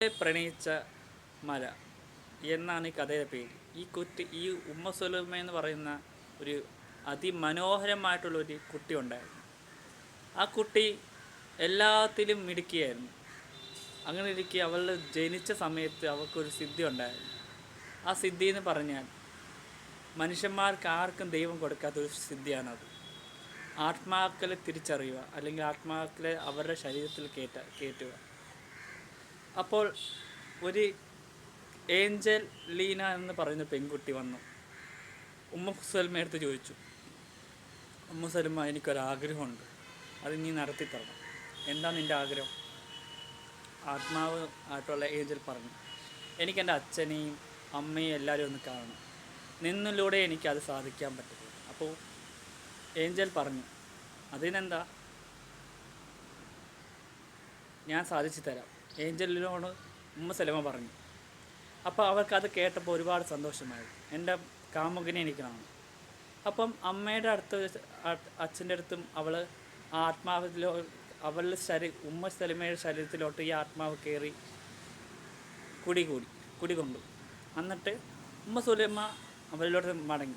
പ്രണയിച്ച മല എന്നാണ് ഈ കഥയുടെ പേര്. ഈ കുട്ടി ഈ ഉമ്മ സുലമ എന്ന് പറയുന്ന ഒരു അതിമനോഹരമായിട്ടുള്ള ഒരു കുട്ടി ഉണ്ടായിരുന്നു. ആ കുട്ടി എല്ലാത്തിലും മിടുക്കിയായിരുന്നു. അങ്ങനെ ഇരിക്കെ അവൾ ജനിച്ച സമയത്ത് അവൾക്കൊരു സിദ്ധി ഉണ്ടായിരുന്നു. ആ സിദ്ധി എന്ന് പറഞ്ഞാൽ മനുഷ്യന്മാർക്ക് ആർക്കും ദൈവം കൊടുക്കാത്തൊരു സിദ്ധിയാണത്. ആത്മാക്കളെ തിരിച്ചറിയുക അല്ലെങ്കിൽ ആത്മാക്കളെ അവരുടെ ശരീരത്തിൽ കയറ്റ കയറ്റുക അപ്പോൾ ഒരു ഏഞ്ചൽ ലീന എന്ന് പറയുന്ന പെൺകുട്ടി വന്നു. ഉമ്മ സൽമ എടുത്ത് ചോദിച്ചു ഉമ്മ സൽമ എനിക്കൊരാഗ്രഹമുണ്ട്. അത് നീ നടത്തി തരണം. എന്താ നിന്റെ ആഗ്രഹം? ആത്മാവ് ആയിട്ടുള്ള ഏഞ്ചൽ പറഞ്ഞു എനിക്ക് എന്റെ അച്ഛനെയും അമ്മയും എല്ലാവരും ഒന്ന് കാണണം. നിന്നിലൂടെ എനിക്കത് സാധിക്കാൻ പറ്റും. അപ്പോൾ ഏഞ്ചൽ പറഞ്ഞു അതിനെന്താ? ഞാൻ സാധിച്ചു തരാം. ഏഞ്ചലിനോട് ഉമ്മ സലമ പറഞ്ഞു. അപ്പോൾ അവർക്ക് അത് കേട്ടപ്പോൾ ഒരുപാട് സന്തോഷമായി. എന്റെ കാമുകനെ എനിക്ക് കാണും അപ്പം അമ്മയുടെ അടുത്ത് അച്ഛന്റെ അടുത്തും അവൾ ആത്മാവിലോ അവളുടെ ശരീ ഉമ്മ സലമയുടെ ശരീരത്തിലോട്ട് ഈ ആത്മാവ് കയറി കുടി കൂടി കുടി കൊണ്ടു എന്നിട്ട് ഉമ്മ സുലൈമ അവരിലോട്ട് മടങ്ങി.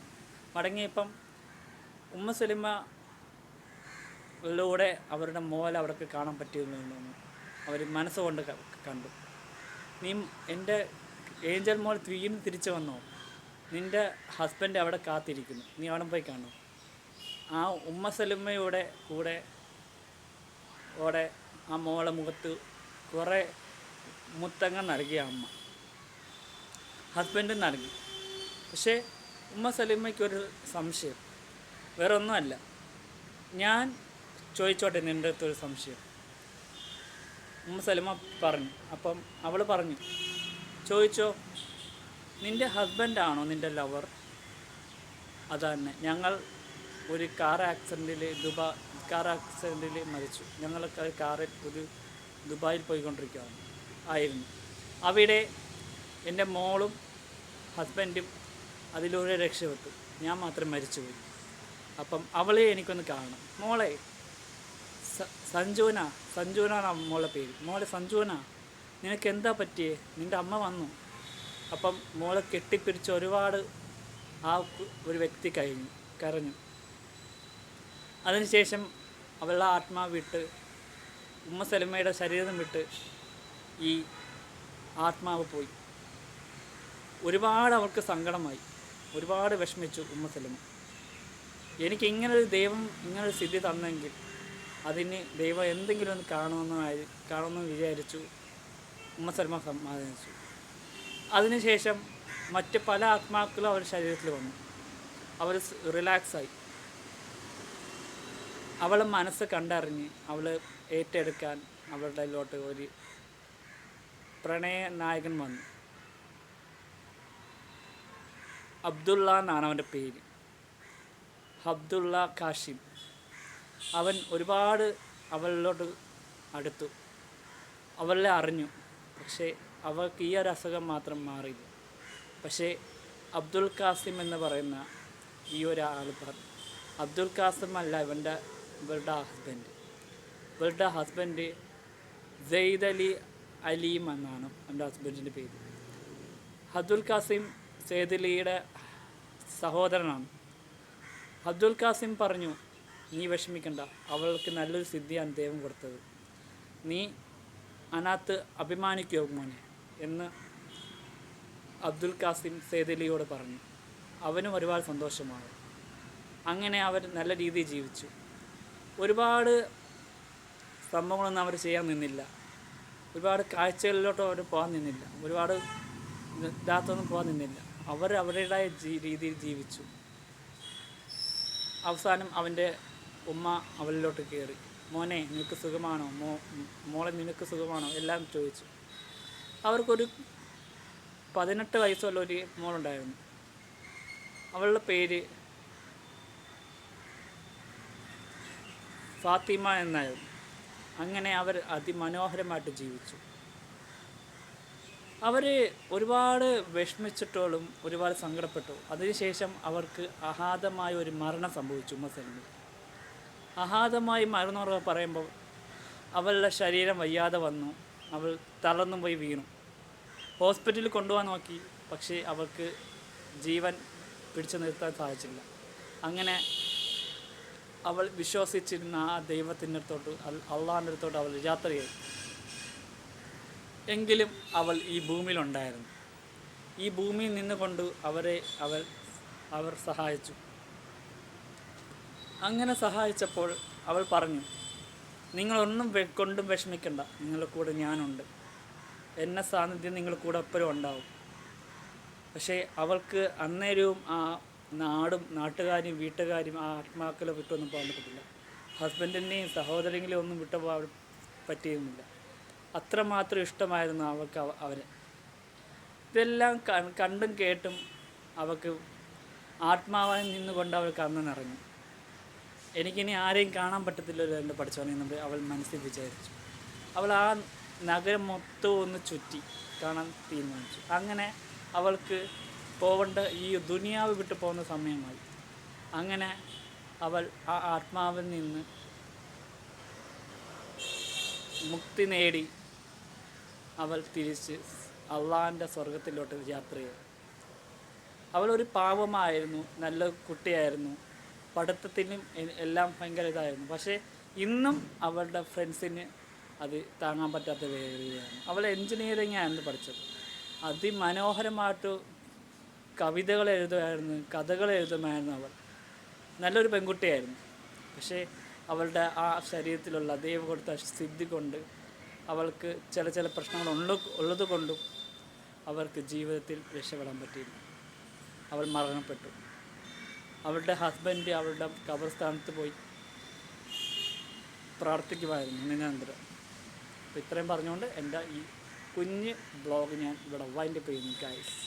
മടങ്ങിയപ്പം ഉമ്മ സുലൈമ ിലൂടെ അവരുടെ മോൽ അവർക്ക് കാണാൻ പറ്റിയിരുന്നു അവർ മനസ്സുകൊണ്ട് കണ്ടു. നീ എന്റെ ഏഞ്ചൽ മോൾ വീണ്ടും തിരിച്ചു വന്നോ? നിന്റെ ഹസ്ബൻഡ് അവിടെ കാത്തിരിക്കുന്നു. നീ അവിടെ പോയി കാണൂ. ആ ഉമ്മ സലുമ്മയുടെ കൂടെ ഓടെ ആ മോളെ മുഖത്ത് കുറേ മുത്തങ്ങ നൽകിയ അമ്മ. ഹസ്ബൻഡ് നൽകി. പക്ഷേ ഉമ്മ സലിമയ്ക്കൊരു സംശയം. വേറെ ഒന്നുമല്ല ഞാൻ ചോദിച്ചോട്ടെ നിന്റെ അടുത്തൊരു സംശയം. ഉമ്മ സലമ പറഞ്ഞു. അപ്പം അവൾ പറഞ്ഞു ചോദിച്ചോ നിന്റെ ഹസ്ബൻഡാണോ നിന്റെ ലവർ അതന്നെ. ഞങ്ങൾ ഒരു കാർ ആക്സിഡന്റിൽ ദുബാ കാർ ആക്സിഡന്റിൽ മരിച്ചു. ഞങ്ങൾ കാറിൽ ഒരു ദുബായിൽ പോയിക്കൊണ്ടിരിക്കുകയാണ് ആയിരുന്നു. അവിടെ എന്റെ മോളും ഹസ്ബൻഡും അതിലൂടെ രക്ഷപ്പെട്ടു. ഞാൻ മാത്രം മരിച്ചുപോയി. അപ്പം അവളെ എനിക്കൊന്ന് കാണണം. മോളെ സ- സഞ്ജുന സഞ്ജുന മോളെ പേര്. മോളെ സഞ്ജുവന നിനക്ക് എന്താ പറ്റിയേ? നിന്റെ അമ്മ വന്നു. അപ്പം മോളെ കെട്ടിപ്പിടിച്ച് ഒരുപാട് ആ ഒരു വ്യക്തി കഴിഞ്ഞു കരഞ്ഞു. അതിനുശേഷം അവളുടെ ആത്മാവ് വിട്ട് ഉമ്മ സലമയുടെ ശരീരം വിട്ട് ഈ ആത്മാവ് പോയി. ഒരുപാട് അവർക്ക് സങ്കടമായി. ഒരുപാട് വിഷമിച്ചു ഉമ്മ സലമ. എനിക്ക് ഇങ്ങനൊരു ദൈവം ഇങ്ങനൊരു സ്ഥിതി തന്നെങ്കിൽ അതിന് ദൈവം എന്തെങ്കിലും ഒന്ന് കാണുമെന്ന് കാണുമെന്ന് വിചാരിച്ചു. ഉമ്മ സൽമ സമാധാനിച്ചു. അതിനുശേഷം മറ്റ് പല ആത്മാക്കളും അവരുടെ ശരീരത്തിൽ വന്നു. അവർ റിലാക്സായി. അവൾ മനസ്സ് കണ്ടറിഞ്ഞ് അവൾ ഏറ്റെടുക്കാൻ അവളുടെ ലോട്ട് ഒരു പ്രണയ നായകൻ വന്നു. അബ്ദുള്ള എന്നാണ് അവന്റെ പേര്. അബ്ദുള്ള കാഷിം. അവൻ ഒരുപാട് അവളിലോട്ട് അടുത്തു. അവളെ അറിഞ്ഞു. പക്ഷേ അവൾക്ക് ഈ ഒരു അസുഖം മാത്രം മാറി പക്ഷേ അബ്ദുൽ കാസിം എന്ന് പറയുന്ന ഈ ഒരാൾ പറഞ്ഞു അബ്ദുൽ കാസിം അല്ല ഇവന്റെ ഇവരുടെ ഹസ്ബൻഡ് ഇവരുടെ ഹസ്ബൻഡ് സെയ്ദ് അലി അലീം എന്നാണ് എന്റെ ഹസ്ബൻഡിന്റെ പേര്. അബ്ദുൽ കാസിം സെയ്ദ് അലിയുടെ സഹോദരനാണ്. അബ്ദുൽ കാസിം പറഞ്ഞു നീ വിഷമിക്കണ്ട. അവൾക്ക് നല്ലൊരു സിദ്ധിയാണ് ദൈവം കൊടുത്തത്. നീ അനാത്ത് അഭിമാനിക്കുക മോനെ എന്ന് അബ്ദുൽ കാസിം സേദലിയോട് പറഞ്ഞു. അവനും ഒരുപാട് സന്തോഷമായി. അങ്ങനെ അവർ നല്ല രീതിയിൽ ജീവിച്ചു. ഒരുപാട് സംഭവങ്ങളൊന്നും അവർ ചെയ്യാൻ നിന്നില്ല. ഒരുപാട് കാഴ്ചകളിലോട്ട് അവർ പോകാൻ നിന്നില്ല. ഒരുപാട് ഇതാത്തൊന്നും പോകാൻ നിന്നില്ല. അവർ അവരുടേതായ രീതിയിൽ ജീവിച്ചു. അവസാനം അവന്റെ ഉമ്മ അവളിലോട്ട് കയറി. മോനെ നിനക്ക് സുഖമാണോ? മോ മോളെ നിനക്ക് സുഖമാണോ? എല്ലാം ചോദിച്ചു. അവർക്കൊരു പതിനെട്ട് വയസ്സുള്ള ഒരു മോളുണ്ടായിരുന്നു. അവളുടെ പേര് ഫാത്തിമ എന്നായിരുന്നു. അങ്ങനെ അവർ അതിമനോഹരമായിട്ട് ജീവിച്ചു. അവർ ഒരുപാട് വിഷമിച്ചിട്ടോളും ഒരുപാട് സങ്കടപ്പെട്ടു. അതിനുശേഷം അവർക്ക് അഹാതമായ ഒരു മരണം സംഭവിച്ചു ഉമ്മസലിന് അഹാതമായി മരണമുറവ് പറയുമ്പോൾ അവളുടെ ശരീരം വയ്യാതെ വന്നു. അവൾ തളർന്നു പോയി വീണു. ഹോസ്പിറ്റലിൽ കൊണ്ടുപോകാൻ നോക്കി. പക്ഷേ അവൾക്ക് ജീവൻ പിടിച്ചു നിർത്താൻ സാധിച്ചില്ല. അങ്ങനെ അവൾ വിശ്വസിച്ചിരുന്ന ആ ദൈവത്തിന്റെ അടുത്തോട്ട് അള്ളാഹിന്റെ അടുത്തോട്ട് അവൾ യാത്രയായി. എങ്കിലും അവൾ ഈ ഭൂമിയിലുണ്ടായിരുന്നു. ഈ ഭൂമിയിൽ നിന്നുകൊണ്ട് അവരെ അവൾ അവർ സഹായിച്ചു. അങ്ങനെ സഹായിച്ചപ്പോൾ അവൾ പറഞ്ഞു നിങ്ങളൊന്നും കൊണ്ടും വിഷമിക്കണ്ട. നിങ്ങളുടെ കൂടെ ഞാനുണ്ട്. എന്നെ സാന്നിധ്യം നിങ്ങളുടെ കൂടെ എപ്പോഴും ഉണ്ടാവും. പക്ഷേ അവൾക്ക് അന്നേരവും ആ നാടും നാട്ടുകാരും വീട്ടുകാരും ആ ആത്മാക്കളെ വിട്ടൊന്നും പോകാൻ പറ്റത്തില്ല ഹസ്ബൻഡിന്റെയും സഹോദരങ്ങളെയും ഒന്നും വിട്ടു പോകാൻ പറ്റിയിരുന്നില്ല. അത്രമാത്രം ഇഷ്ടമായിരുന്നു അവൾക്ക് അവ- അവരെ ഇതെല്ലാം കണ്ടും കേട്ടും അവൾക്ക് ആത്മാവായി നിന്നുകൊണ്ട് അവൾക്ക് അന്ന് എനിക്കിനി ആരെയും കാണാൻ പറ്റത്തില്ലല്ലോ എന്റെ പഠിച്ചവനെ അവൾ മനസ്സിൽ വിചാരിച്ചു. അവൾ ആ നഗരം മൊത്തം ഒന്ന് ചുറ്റി കാണാൻ തീരുമാനിച്ചു. അങ്ങനെ അവൾക്ക് പോവേണ്ട ഈ ദുനിയാവ് വിട്ടു പോകുന്ന സമയമായി. അങ്ങനെ അവൾ ആ ആത്മാവിൽ നിന്ന് മുക്തി നേടി അവൾ തിരിച്ച് അള്ളാഹിന്റെ സ്വർഗത്തിലോട്ട് യാത്ര ചെയ്തു അവളൊരു പാവമായിരുന്നു നല്ല കുട്ടിയായിരുന്നു. പഠിത്തത്തിനും എല്ലാം ഭയങ്കര ഇതായിരുന്നു. പക്ഷേ ഇന്നും അവളുടെ ഫ്രണ്ട്സിന് അത് താങ്ങാൻ പറ്റാത്ത വേദിയാണ് അവൾ എൻജിനീയറിംഗ് ആയിരുന്നു പഠിച്ചത്. അതിമനോഹരമായിട്ട് കവിതകൾ എഴുതുമായിരുന്നു കഥകൾ എഴുതുമായിരുന്നു അവൾ. നല്ലൊരു പെൺകുട്ടിയായിരുന്നു. പക്ഷേ അവളുടെ ആ ശരീരത്തിലുള്ള ദൈവം കൊടുത്ത സിദ്ധി കൊണ്ട് അവൾക്ക് ചില ചില പ്രശ്നങ്ങൾ ഉള്ള ഉള്ളത് കൊണ്ടും അവർക്ക് ജീവിതത്തിൽ രക്ഷപ്പെടാൻ പറ്റിയില്ല. അവൾ മരണപ്പെട്ടു. അവളുടെ ഹസ്ബൻഡ് അവളുടെ കബർസ്ഥാനത്ത് പോയി പ്രാർത്ഥിക്കുമായിരുന്നു നിരന്തരം അപ്പോൾ ഇത്രയും പറഞ്ഞുകൊണ്ട് എന്റെ ഈ കുഞ്ഞ് ബ്ലോഗ് ഞാൻ ഇവിടെ വൈൻഡപ്പ് ചെയ്യുന്നു ഗൈസ്